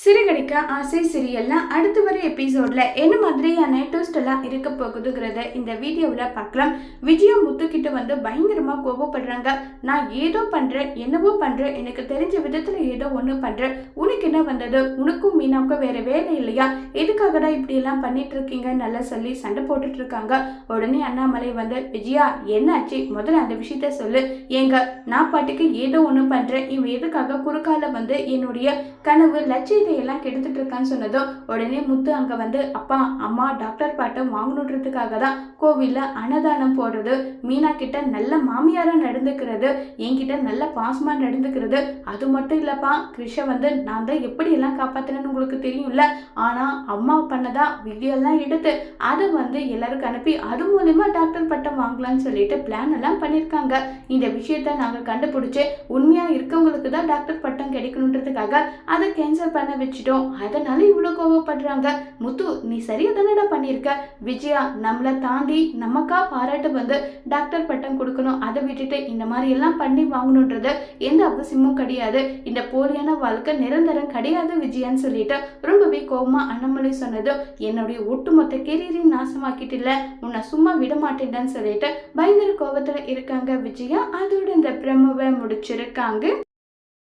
சிறுகடிக்க ஆசை சிரியல்னா அடுத்து வர எபிசோடில் என்ன மாதிரியான ட்விஸ்ட் எல்லாம் இருக்க போகுதுங்கிறத இந்த வீடியோவில் பார்க்கலாம். விஜயம் முத்துக்கிட்ட வந்து பயங்கரமாக கோபப்படுறாங்க. நான் ஏதோ பண்ணுறேன் என்னவோ பண்ணுறேன் எனக்கு தெரிஞ்ச விதத்தில் ஏதோ ஒன்று பண்ணுறேன் உனக்கு என்ன வந்தது? உனக்கும் மீனாவுக்கும் வேறு வேலை இல்லையா? எதுக்காகடா இப்படியெல்லாம் பண்ணிட்டு இருக்கீங்க? நல்லா சொல்லி சண்டை போட்டுட்டு இருக்காங்க. உடனே அண்ணாமலை வந்து விஜயா என்னாச்சு? முதல்ல அந்த விஷயத்த சொல்லு. ஏங்க நான் பாட்டுக்கு ஏதோ ஒன்று பண்ணுறேன் இவன் எதுக்காக குறுக்கால வந்து என்னுடைய கனவு லட்சியம் எல்லாம் கெடுத்துட்டு இருக்கான்னு சொன்னதும் உடனே முத்து அங்க வந்து அப்பா அம்மா டாக்டர் பாட்டம் வாங்கணுன்றதுக்காக தான் கோவில்ல அன்னதானம் போடுறது மீனா கிட்ட நல்ல மாமியாரா நடந்துக்கிறது என்கிட்ட நல்ல பாசமா நடந்துக்கிறது அது மட்டும் இல்லப்பா கிருஷ்ண வந்து நான் தான் எப்படி எல்லாம் காப்பாத்தினேன்னு உங்களுக்கு தெரியும்ல? ஆனா அம்மா பண்ணதா வீடியோலாம் எல்லாம் எடுத்து அதை வந்து எல்லாருக்கும் அனுப்பி அது மூலியமா டாக்டர் பட்டம் வாங்கலாம்னு சொல்லிட்டு பிளான் எல்லாம் பண்ணியிருக்காங்க இந்த விஷயத்த நாங்க கண்டுபிடிச்சு உண்மையா இருக்கவங்களுக்கு தான் டாக்டர் பட்டம் கிடைக்கணுன்றதுக்காக அதை கேன்சல் பண்ண வச்சுட்டோம். அதனால இவ்வளோ கோவப்படுறாங்க. முத்து நீ சரியா தானடா பண்ணியிருக்க விஜயா நம்மளை தாண்டி நமக்கா பாராட்டு வந்து டாக்டர் பட்டம் கொடுக்கணும். அதை விட்டுட்டு இந்த மாதிரி எல்லாம் பண்ணி வாங்கணுன்றது எந்த அவசியமும் கிடையாது. இந்த போலியான வாழ்க்கை நிரந்தரம் கிடையாது விஜயான்னு சொல்லிட்டு ரொம்பவே கோபமா அண்ணாமலை சொன்னது. என்னுடைய ஒட்டுமொத்த கெரியரையும் நாசமாக்கிட்டு இல்லை. உன்னை சும்மா விட மாட்டேன்டான்னு சொல்லிட்டு பயங்கர கோபத்துல இருக்காங்க விஜயா. அதோட இந்த பிரமுவை முடிச்சிருக்காங்க.